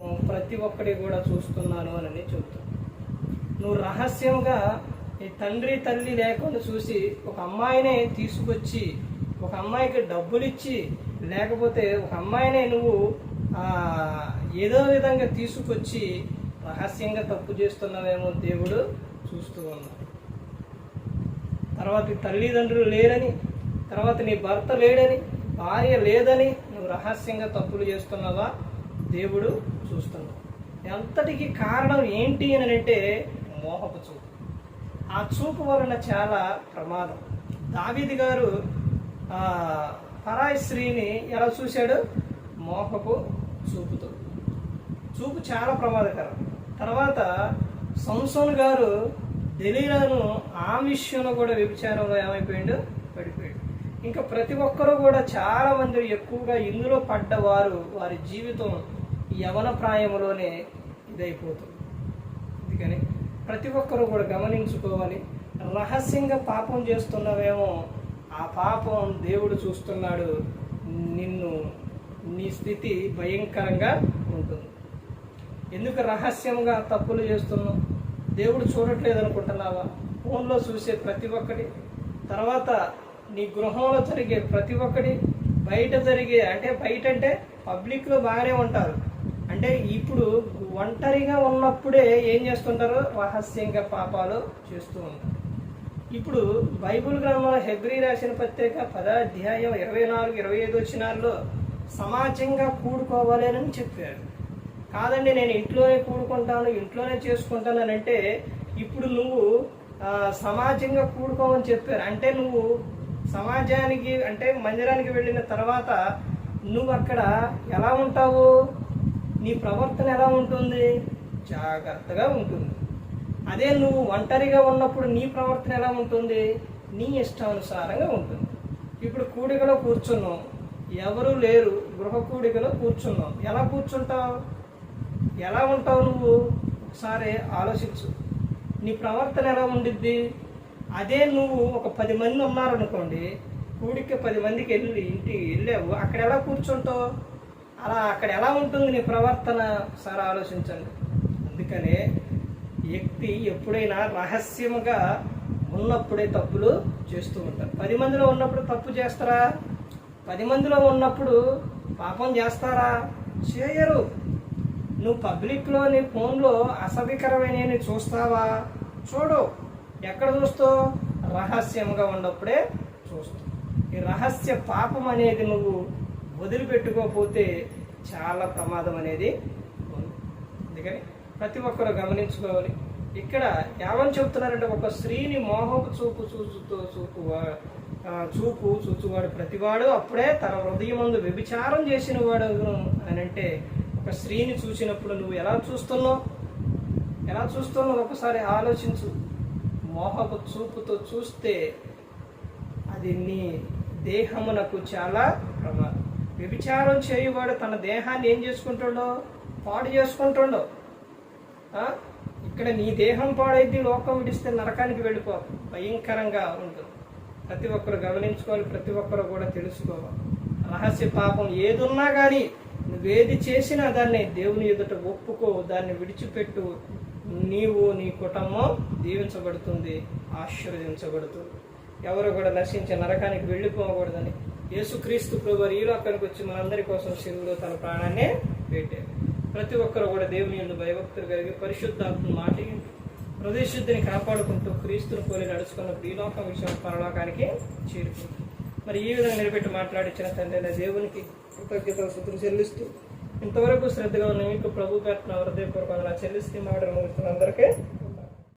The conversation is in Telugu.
ప్రతి ఒక్కటి కూడా చూస్తున్నాను అని చెబుతాను. నువ్వు రహస్యంగా ఈ తండ్రి తల్లి లేకుండా చూసి ఒక అమ్మాయినే తీసుకొచ్చి ఒక అమ్మాయికి డబ్బులు ఇచ్చి లేకపోతే ఒక అమ్మాయినే నువ్వు ఏదో విధంగా తీసుకొచ్చి రహస్యంగా తప్పు చేస్తున్నావేమో దేవుడు చూస్తూ ఉన్నాడు. తర్వాత తల్లిదండ్రులు లేరని తర్వాత నీ భర్త లేడని భార్య లేదని నువ్వు రహస్యంగా తప్పులు చేస్తున్నావా? దేవుడు చూస్తున్నాడు. ఎంతటికి కారణం ఏంటి అని అంటే మోహపు చూపు. ఆ చూపు వలన చాలా ప్రమాదం. దావీది గారు పరాయి స్త్రీని ఎలా చూశాడు? మోహపు చూపుతో. చూపు చాలా ప్రమాదకరం. తర్వాత సంసోన్ గారు దలీలను ఆ విషయంలో కూడా వ్యభిచారంలో ఏమైపోయాడు? పడిపోయాడు. ఇంకా ప్రతి ఒక్కరూ కూడా చాలా మంది ఎక్కువగా ఇందులో పడ్డవారు వారి జీవితం యవన ప్రాయంలోనే ఇదైపోతుంది. అందుకని ప్రతి ఒక్కరూ కూడా గమనించుకోవాలి రహస్యంగా పాపం చేస్తున్నవేమో ఆ పాపం దేవుడు చూస్తున్నాడు నిన్ను నీ స్థితి భయంకరంగా ఉంటుంది. ఎందుకు రహస్యంగా తప్పులు చేస్తున్నావు? దేవుడు చూడట్లేదు అనుకుంటున్నావా ఫోన్లో చూసే ప్రతి ఒక్కటి తర్వాత నీ గృహంలో జరిగే ప్రతి ఒక్కటి బయట జరిగే అంటే బయట అంటే పబ్లిక్లో బాగానే ఉంటారు. అంటే ఇప్పుడు ఒంటరిగా ఉన్నప్పుడే ఏం చేస్తుంటారు? రహస్యంగా పాపాలు చేస్తూ ఉంటారు. ఇప్పుడు బైబిల్ గ్రంథంలో హెబ్రి రాసిన పత్రిక పదాధ్యాయం ఇరవై నాలుగు ఇరవై ఐదు వచ్చినాల్లో సమాజంగా కూడుకోవాలేనని చెప్పారు. కాదండి నేను ఇంట్లోనే కూడుకుంటాను ఇంట్లోనే చేసుకుంటాను అని అంటే ఇప్పుడు నువ్వు సమాజంగా కూడుకోమని చెప్పారు. అంటే నువ్వు సమాజానికి అంటే మందిరానికి వెళ్ళిన తర్వాత నువ్వు అక్కడ ఎలా ఉంటావు? నీ ప్రవర్తన ఎలా ఉంటుంది? జాగ్రత్తగా ఉంటుంది. అదే నువ్వు ఒంటరిగా ఉన్నప్పుడు నీ ప్రవర్తన ఎలా ఉంటుంది? నీ ఇష్టానుసారంగా ఉంటుంది. ఇప్పుడు కూడికలో కూర్చున్నాం. ఎవరు లేరు. గృహ కూడికలో కూర్చున్నాం. ఎలా కూర్చుంటావు? ఎలా ఉంటావు నువ్వు? ఒకసారి ఆలోచించు. నీ ప్రవర్తన ఎలా ఉండిద్ది? అదే నువ్వు ఒక పది మంది ఉన్నారనుకోండి కూడికి పది మందికి వెళ్ళి ఇంటికి వెళ్ళావు. అక్కడ ఎలా కూర్చుంటావు? అలా అక్కడ ఎలా ఉంటుంది నీ ప్రవర్తన సార్ ఆలోచించండి. అందుకనే వ్యక్తి ఎప్పుడైనా రహస్యముగా ఉన్నప్పుడే తప్పులు చేస్తూ ఉంటారు పది మందిలో ఉన్నప్పుడు తప్పు చేస్తారా? పది మందిలో ఉన్నప్పుడు పాపం చేస్తారా? చేయరు. నువ్వు పబ్లిక్లో నీ ఫోన్లో అసభ్యకరమైన చూస్తావా? చూడు ఎక్కడ చూస్తావు? రహస్యంగా ఉన్నప్పుడే చూస్తావు. ఈ రహస్య పాపం అనేది నువ్వు వదిలిపెట్టుకోకపోతే చాలా ప్రమాదం అనేది ఉంది. అందుకని ప్రతి ఒక్కరు గమనించుకోవాలి. ఇక్కడ ఏమని చెప్తున్నారంటే ఒక స్త్రీని మోహపు చూపు చూచుతో చూపు చూపు చూచువాడు ప్రతివాడు అప్పుడే తన హృదయం ముందు వ్యభిచారం చేసిన వాడు అని అంటే ఒక స్త్రీని చూసినప్పుడు నువ్వు ఎలా చూస్తున్నావు? ఎలా చూస్తున్నావు? ఒకసారి ఆలోచించు. మోహపు చూపుతో చూస్తే అది నీ దేహమునకు చాలా ప్రమాదం. వ్యభిచారం చేయువాడు తన దేహాన్ని ఏం చేసుకుంటుండో? పాడు చేసుకుంటుండో? ఇక్కడ నీ దేహం పాడైద్ది లోకం విడిస్తే నరకానికి వెళ్ళిపో. భయంకరంగా ఉంటుంది. ప్రతి ఒక్కరు గమనించుకోవాలి ప్రతి ఒక్కరు కూడా తెలుసుకోవాలి. రహస్య పాపం ఏదున్నా కానీ నువ్వేది చేసినా దాన్ని దేవుని ఎదుట ఒప్పుకో. దాన్ని విడిచిపెట్టు. నీవు నీ కుటుంబం దీవించబడుతుంది ఆశీర్వదించబడుతుంది. ఎవరు కూడా నశించి నరకానికి వెళ్ళిపోకూడదని యేసుక్రీస్తు ప్రభు ఈ లోకానికి వచ్చి మనందరి కోసం శిలువలో తన ప్రాణాన్ని పెట్టారు ప్రతి ఒక్కరు కూడా దేవుని ఎందు భయభక్తులు కలిగి పరిశుద్ధాత్మ మాటి హృదయశుద్ధిని కాపాడుకుంటూ క్రీస్తును పోలి నడుచుకున్నప్పుడు ఈ లోకం విషయం పరలోకానికి చేరుకుంటుంది. మరి ఈ విధంగా నిలబెట్టి మాట్లాడించిన తండ్రి నా దేవునికి కృతజ్ఞతలు శుద్ధులు చెల్లిస్తూ ఇంతవరకు శ్రద్ధగా ఉన్న మీకు ప్రభు పెట్టిన హృదయపూర్వకంగా చెల్లిస్తే మాట ముగిస్తున్న అందరికీ